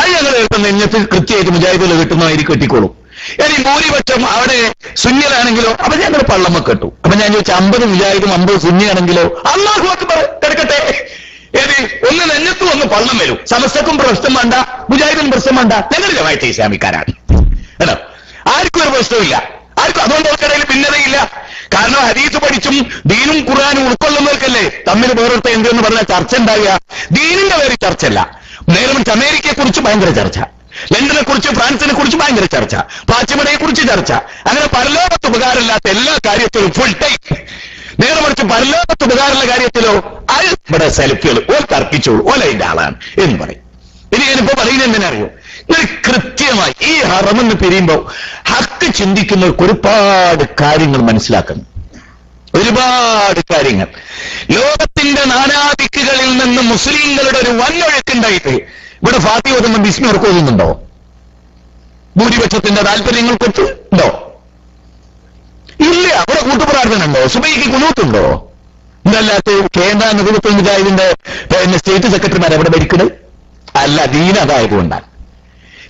അത് ഞങ്ങൾ കേൾക്കുന്ന ഇന്നത്തെ കൃത്യമായിട്ട് മുജാഹിദുകൾ കിട്ടുന്നതായിരിക്കും കെട്ടിക്കോളും. ഇനി ഭൂരിപക്ഷം അവിടെ സുന്യരാണെങ്കിലോ അപ്പൊ ഞങ്ങൾ പള്ളമ്മ കെട്ടു അപ്പൊ ഞാൻ ചോദിച്ചു അമ്പത് മുജാഹിദും അമ്പത് സുന്നിയാണെങ്കിലോ? അള്ളാഹു അക്ബർ കിടക്കട്ടെ. ഏത് ഒന്ന് നെഞ്ഞത്തും ഒന്ന് പള്ളം വരും. സമസ്തക്കും പ്രശ്നം വേണ്ട മുജാഹിദിനും പ്രശ്നം വേണ്ട. ഞങ്ങൾ ജമായത്തെ ഇസ്ലാമിക്കാരാണ്. ആർക്കും ഒരു പ്രശ്നമില്ല ആർക്കും അതുകൊണ്ട് അവർക്കിടയിൽ ഭിന്നതയില്ല. കാരണം ഹരീത്ത് പഠിച്ചും ദീനും ഖുർആാനും ഉൾക്കൊള്ളുന്നവർക്കല്ലേ തമ്മിൽ വേറൊരുത്ത എന്തെന്ന് പറഞ്ഞാൽ ചർച്ച ഉണ്ടാവുക? ദീനിന്റെ പേര് ചർച്ചയല്ല. നേരം അമേരിക്കയെ കുറിച്ച് ഭയങ്കര ചർച്ച. ലണ്ടനെ കുറിച്ച് ഫ്രാൻസിനെ കുറിച്ച് ഭയങ്കര ചർച്ച. പാച്ചിമടയെ കുറിച്ച് ചർച്ച. അങ്ങനെ പരലോകത്ത് ഉപകാരമില്ലാത്ത എല്ലാ കാര്യത്തിലും ഫുൾ ടൈം നേരെ മറിച്ച് പരലോകത്ത് ഉപകാരമുള്ള കാര്യത്തിലോ അത് ഇവിടെ സെൽഫികൾ ഓൽ തർക്കിച്ചോളൂ. ഓല അതിന്റെ ആളാണ് എന്ന് പറയും. ഇനി ഞാനിപ്പോ പറയുന്നത് എന്തിനറിയോ? കൃത്യമായി ഈ ഹറമെന്ന് പിരിയുമ്പോ ഹക്ക് ചിന്തിക്കുന്നവർക്ക് ഒരുപാട് കാര്യങ്ങൾ മനസ്സിലാക്കുന്നു ഒരുപാട് കാര്യങ്ങൾ. ലോകത്തിന്റെ നാനാദിക്കുകളിൽ നിന്ന് മുസ്ലിങ്ങളുടെ ഒരു വന്നൊഴുക്കുണ്ടായിട്ട് ഇവിടെ ഫാത്തി ഓതുമ്പോൾ ബിസ്മി ഉറക്കുന്നുണ്ടോ ഭൂരിപക്ഷത്തിന്റെ താല്പര്യങ്ങൾക്കൊത്ത് ഉണ്ടോ? ഇല്ല. അവിടെ കൂട്ടുപ്രാർത്ഥന ഉണ്ടോ സുബൈക്ക് കുണൂത്തുണ്ടോ ഇതല്ലാത്ത കേന്ദ്ര അനുകൂലത്തിൽ മുജാഹിദിന്റെ പിന്നെ സ്റ്റേറ്റ് സെക്രട്ടറിമാരെ എവിടെ ഭരിക്കുന്നത് അല്ല ദീന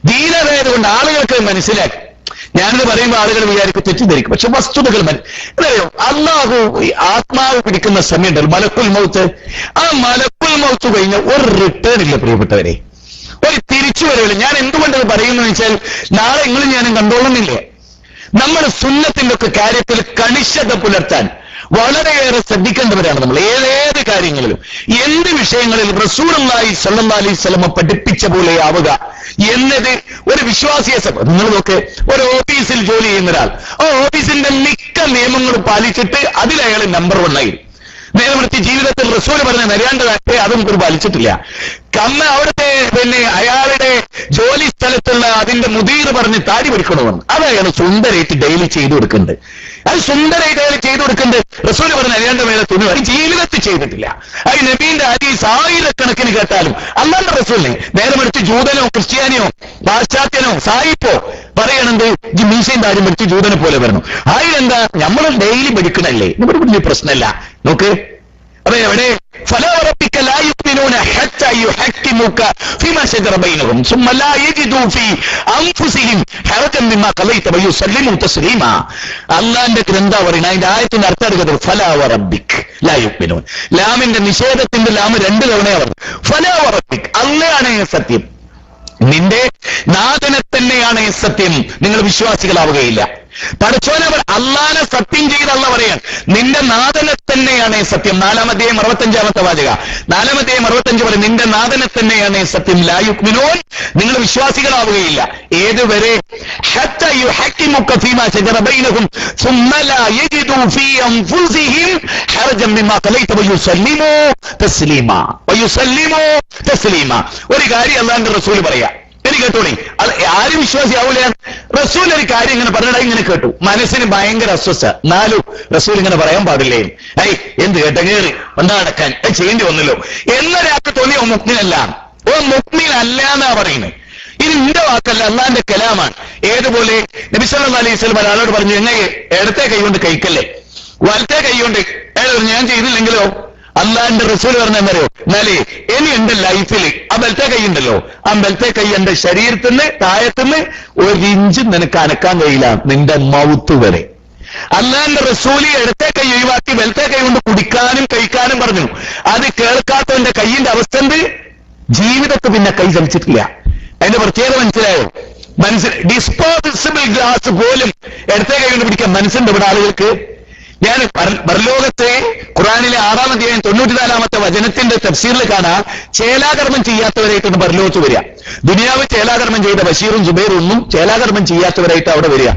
അതായതുകൊണ്ടാണ് കൊണ്ട് ആളുകൾക്ക് മനസ്സിലാക്കി. ഞാനിത് പറയുമ്പോൾ ആളുകൾ വിചാരിക്കും തെറ്റിദ്ധരിക്കും. പക്ഷെ വസ്തുതകൾ മനസ്സിലോ അള്ളാഹു ആത്മാവ് പിടിക്കുന്ന സമയമുണ്ടല്ലോ മലക്കുൽ മൗത്ത്. ആ മലക്കുൽ മൗത്ത് കഴിഞ്ഞ ഒരു റിട്ടേൺ ഇല്ല പ്രിയപ്പെട്ടവരെ. ഒരു തിരിച്ചു വരവില്ല. ഞാൻ എന്തുകൊണ്ടത് പറയുന്നു വെച്ചാൽ നാളെ നിങ്ങളും ഞാനും കണ്ടോളുന്നില്ലേ? നമ്മുടെ സുന്നത്തിന്റെ ഒക്കെ കാര്യത്തിൽ കണിശത പുലർത്താൻ വളരെയേറെ ശ്രദ്ധിക്കേണ്ടവരാണ് നമ്മൾ. ഏതേത് കാര്യങ്ങളിലും. എന്ത് വിഷയങ്ങളിൽ റസൂറുള്ളായി സല്ലാ അലൈഹി സ്വലമ പഠിപ്പിച്ച പോലെ ആവുക എന്നത് ഒരു വിശ്വാസിയെ നിങ്ങൾ നോക്ക് ഒരു ഓഫീസിൽ ജോലി ചെയ്യുന്ന ഒരാൾ. ആ ഓഫീസിന്റെ മിക്ക നിയമങ്ങളും പാലിച്ചിട്ട് അതിൽ അയാൾ നമ്പർ വൺ ആയി. നേരെ മറിച്ച് ജീവിതത്തിൽ റസൂൽ പറഞ്ഞ നരേണ്ടതായിട്ട് അതും ഒരു പാലിച്ചിട്ടില്ല. കമ്മ അവിടുത്തെ പിന്നെ അയാളുടെ ജോലി സ്ഥലത്തുള്ള അതിന്റെ മുതിർ പറഞ്ഞ് താടി പിടിക്കണമെന്ന്. അത് അയാൾ സുന്ദരമായിട്ട് ഡെയിലി ചെയ്തു കൊടുക്കുന്നുണ്ട് അത് സുന്ദരമായിട്ട് അയാൾ ചെയ്തു കൊടുക്കുന്നുണ്ട് റസൂൽ പറഞ്ഞ അയാളുടെ മേലെ തുണി അത് ജീവിതത്തിൽ ചെയ്തിട്ടില്ല. അത് നബീന്റെ ഹദീസ് ആയിരക്കണക്കിന് കേട്ടാലും അല്ലാണ്ട് റസൂലിനെ നേരെ മറിച്ച് ജൂതനോ ക്രിസ്ത്യാനിയോ പാശ്ചാത്യനോ സായിപ്പോ പറയണത് ഈ മീശയും താരും ജൂതനെ പോലെ വരണം അതിലെന്താ? നമ്മൾ ഡെയിലി പഠിക്കണല്ലേ? ഇവിടെ വലിയ പ്രശ്നമല്ല. നോക്ക്. അപ്പൊ എവിടെ حتى يحكموك فيما شجر بينهم ثم لا يجدوا في انفسهم حرجا مما قضيت ويسلموا تسليما അള്ളാന്റെ ഗ്രന്ഥ പറയുന്നത് അതിന്റെ ആയത്തിന്റെ അർത്ഥം എടുക്കുന്നത് ഫലാവ റബ്ബിക് ലാ യുക്മിനൂൻ ലാമിന്റെ നിഷേധത്തിന്റെ ലാമ് രണ്ട് തവണയാ പറഞ്ഞു ഫലാവ റബ്ബിക് അള്ളയാണ് സത്യം നിന്റെ നാഥനെ തന്നെയാണ് സത്യം നിങ്ങൾ വിശ്വാസികളാവുകയില്ല പടച്ചോനവർ അള്ളാനെ സത്യം ചെയ്തള്ള പറയാൻ നിന്റെ നാഥനെ തന്നെയാണ് ഈ സത്യം. നാലാമധ്യം അറുപത്തഞ്ചാമത്തെ വാചക. നാലാമധ്യം അറുപത്തഞ്ച് പറയും നിന്റെ നാഥനെ തന്നെയാണ് ഈ സത്യം. ലായുക്മിനോൻ നിങ്ങൾ വിശ്വാസികളാവുകയില്ല. ഏതുവരെ? ഒരു കാര്യം അല്ലാണ്ട് റസൂൽ പറയാം. എനിക്ക് കേട്ടോളി? അത് ആരും വിശ്വാസിയാവൂല. റസൂൽ ഒരു കാര്യം ഇങ്ങനെ പറഞ്ഞിട്ട് ഇങ്ങനെ കേട്ടു. മനസ്സിന് ഭയങ്കര അസ്വസ്ഥ. നാലു റസൂൽ ഇങ്ങനെ പറയാൻ പാടില്ലേ? ഐ എന്ത് കേട്ടങ്ങേറി എന്താ അത് ചെയ്യേണ്ടി വന്നല്ലോ. എന്നൊരാൾക്ക് തോന്നിയ മുക്മിനല്ല. ഓ മുക്മിനല്ല എന്നാ പറയുന്നത് ഇത് നിന്റെ വാക്കല്ല അള്ളാന്റെ കലാമാണ്. ഏതുപോലെ? നബിസല്ലാ അലൈഹി സ്വലം ഒരാളോട് പറഞ്ഞു എങ്ങനെ ഇടത്തെ കൈ കൊണ്ട് കഴിക്കല്ലേ? വലത്തെ കൈ കൊണ്ട് ഞാൻ ചെയ്തില്ലെങ്കിലോ? അള്ളാന്റെ റസൂൽ പറഞ്ഞ പറയോ എന്നാലേ ഇനി എന്റെ ലൈഫിൽ ആ ബലത്തെ കൈ ഉണ്ടല്ലോ. ആ ബലത്തെ കൈ എന്റെ ശരീരത്തിന് താഴത്തുനിന്ന് ഒരു ഇഞ്ച് നിനക്ക് അനക്കാൻ കഴിയില്ല. നിന്റെ മൗത്ത് വരെ. അള്ളാന്റെ റസൂലി ഇടത്തെ കൈ ഒഴിവാക്കി വലത്തെ കൈ കൊണ്ട് കുടിക്കാനും കഴിക്കാനും പറഞ്ഞു. അത് കേൾക്കാത്തവന്റെ കൈയിന്റെ അവസ്ഥ എന്ത്? ജീവിതത്തെ പിന്നെ കൈ ചലിച്ചിട്ടില്ല. അതിന്റെ പ്രത്യേകത മനസ്സിലായോ? മനസ്സിൽ ഡിസ്പോസിബിൾ ഗ്ലാസ് പോലും ഇടത്തെ കൈ കൊണ്ട് പിടിക്കാൻ മനസ്സുണ്ട് ഇവിടെ ആളുകൾക്ക്. ഞാൻ പരലോകത്തെ ഖുറാനിലെ ആറാം അധ്യായം തൊണ്ണൂറ്റിനാലാമത്തെ വചനത്തിന്റെ തഫ്സീറിൽ കാണാ. ചേലാകർമ്മം ചെയ്യാത്തവരായിട്ടാണ് പരലോകത്ത് വരിക. ദുനിയാവ് ചേലാകർമ്മം ചെയ്ത ബഷീറും സുബൈറും ഒന്നും ചേലാകർമ്മം ചെയ്യാത്തവരായിട്ട് അവിടെ വരിക.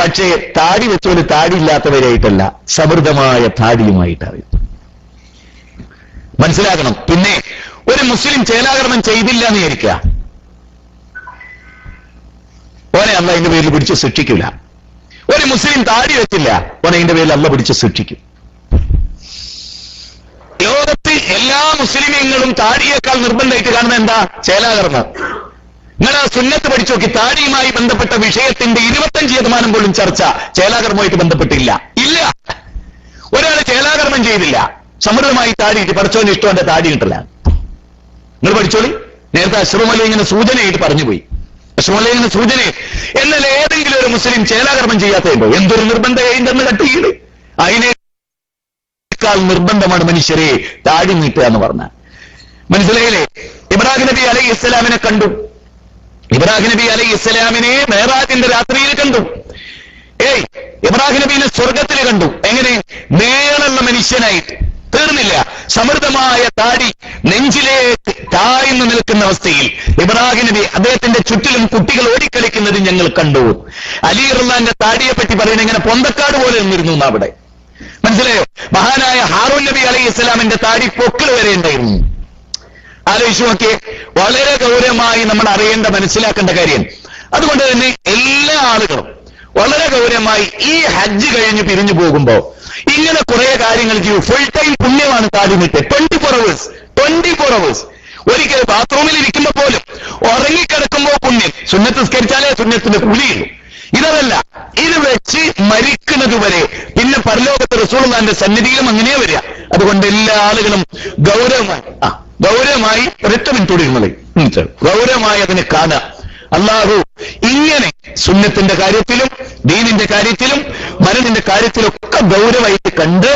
പക്ഷേ താടി വെച്ചോൽ താടി ഇല്ലാത്തവരായിട്ടല്ല സമൃദ്ധമായ താടിയുമായിട്ടാണ് മനസ്സിലാക്കണം. പിന്നെ ഒരു മുസ്ലിം ചേലാകർമ്മം ചെയ്തില്ല എന്ന് വിചാരിക്കുക. ഓനെ അന്ന് അതിന്റെ പേരിൽ പിടിച്ച് ശിക്ഷിക്കില്ല ഒരു മുസ്ലിം താടി വെച്ചില്ല. ഓനെ അതിന്റെ പേരിൽ അല്ല പിടിച്ച് ശിക്ഷിക്കും ലോകത്ത് എല്ലാ മുസ്ലിമീങ്ങളും താടിയേക്കാൾ നിർബന്ധമായിട്ട് കാണുന്നത് എന്താ? ചേലാകർമ്മം. നിങ്ങൾ ആ സുന്നത്ത് പഠിച്ചു നോക്കി താടിയുമായി ബന്ധപ്പെട്ട വിഷയത്തിന്റെ ഇരുപത്തഞ്ച് ശതമാനം പോലും ചർച്ച ചേലാകർമ്മമായിട്ട് ബന്ധപ്പെട്ടില്ല. ഇല്ല. ഒരാൾ ചേലാകർമ്മം ചെയ്തില്ല. സമൃദ്ധമായി താടിയിട്ട് പഠിച്ചോന് ഇഷ്ടം എന്റെ താടി കിട്ടില്ല. നിങ്ങൾ പഠിച്ചോളി. നേരത്തെ അശ്രമലി ഇങ്ങനെ സൂചനയായിട്ട് പറഞ്ഞുപോയി. ഇങ്ങനെ സൂചന. എന്നാൽ ഏതെങ്കിലും ഒരു മുസ്ലിം ചേലാകർമ്മം ചെയ്യാത്തതുണ്ടോ? എന്തൊരു നിർബന്ധ നിർബന്ധമായിണ്ടെന്ന് കട്ടിയിൽ? അതിനേക്കാൾ നിർബന്ധമാണ് മനുഷ്യരെ താടി നീട്ടുക എന്ന് പറഞ്ഞ മനസ്സിലായില്ലേ? ഇബ്രാഹിം നബി അലൈഹി ഇസ്ലാമിനെ കണ്ടു. ഇബ്രാഹിം നബി അലൈഹി ഇസ്ലാമിനെ മേറാജിന്റെ രാത്രിയിൽ കണ്ടു. ഏയ് ഇബ്രാഹിം നബീനെ സ്വർഗത്തിൽ കണ്ടു. എങ്ങനെ? മേളുള്ള മനുഷ്യനായിട്ട്. തീർന്നില്ല സമൃദ്ധമായ താടി നെഞ്ചിലേക്ക് താഴ്ന്നു നിൽക്കുന്ന അവസ്ഥയിൽ ഇബ്രാഹിം നബി അദ്ദേഹത്തിന്റെ ചുറ്റിലും കുട്ടികൾ ഓടിക്കളിക്കുന്നത് ഞങ്ങൾ കണ്ടു. അലി റുല്ലാന്റെ താടിയെ പറ്റി പറയുന്നത് ഇങ്ങനെ പൊന്തക്കാട് പോലെ നിന്നിരുന്നു അവിടെ. മനസ്സിലായോ? മഹാനായ ഹാറൂൻ നബി അലൈഹി ഇസ്ലാമിന്റെ താടി പൊക്കിൾ വരെ ഉണ്ടായിരുന്നു. ആലോചിച്ചു നോക്കിയേ വളരെ ഗൗരവമായി നമ്മൾ അറിയേണ്ട മനസ്സിലാക്കേണ്ട കാര്യം. അതുകൊണ്ട് തന്നെ എല്ലാ ആളുകളും വളരെ ഗൗരവമായി ഈ ഹജ്ജ് കഴിഞ്ഞ് പിരിഞ്ഞു പോകുമ്പോ ഇങ്ങനെ കുറെ കാര്യങ്ങൾ ചെയ്യും. ഫുൾ ടൈം പുണ്യമാണ് കാര്യമിട്ട് twenty four hours twenty four hours ഒരിക്കൽ ബാത്റൂമിൽ ഇരിക്കുമ്പോ പോലും ഉറങ്ങിക്കിടക്കുമ്പോ പുണ്യം. സുന്നത്ത് സ്കരിച്ചാലേ സുന്നത്തിന്റെ കുലിയുള്ളൂ ഇതല്ല ഇത് വെച്ച് മരിക്കുന്നത് വരെ പിന്നെ പരലോകത്ത് റസൂൾമാന്റെ സന്നിധിയിലും അങ്ങനെ വരിക. അതുകൊണ്ട് എല്ലാ ആളുകളും ഗൗരവമായി ആ ഗൗരവമായി റിട്ടമിൻ തുടരുന്നത് ഗൗരവമായി അതിനെ കാണുക. അള്ളാഹു ഇങ്ങനെ സുന്നത്തിന്റെ കാര്യത്തിലും ദീനിന്റെ കാര്യത്തിലും മരണിന്റെ കാര്യത്തിലൊക്കെ ഗൗരവമായിട്ട് കണ്ട്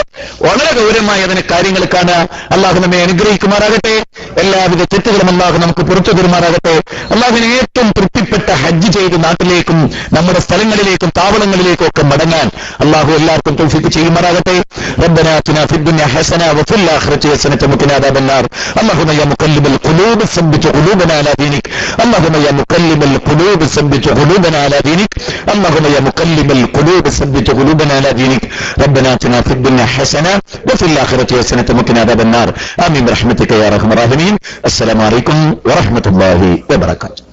വളരെ ഗൗരവമായി അതിനെ കാര്യങ്ങൾ കാണുക അള്ളാഹു നമ്മെ അനുഗ്രഹിക്കുമാറാകട്ടെ എല്ലാവിധ തെറ്റുകളും അള്ളാഹു നമുക്ക് പുറത്തു തരുമാറാകട്ടെ അള്ളാഹുവിന് ഏറ്റവും തൃപ്തിപ്പെട്ട ഹജ്ജ് ചെയ്ത് നാട്ടിലേക്കും നമ്മുടെ സ്ഥലങ്ങളിലേക്കും താവളങ്ങളിലേക്കും ഒക്കെ മടങ്ങാൻ അള്ളാഹു എല്ലാവർക്കും തൗഫീക്ക് ചെയ്യുമാറാകട്ടെ ربنا اتنا في الدنيا حسنه وفي الاخره حسنه وقنا عذاب النار اللهم يا مقلب القلوب ثبت قلوبنا على دينك اللهم يا مقلب القلوب ثبت قلوبنا على دينك. اللهم يا مقلب القلوب ثبت قلوبنا على دينك. ربنا آتنا في الدنيا حسنة وفي الآخرة حسنة وقنا عذاب النار. آمين برحمتك يا أرحم الراحمين. السلام عليكم ورحمة الله وبركاته.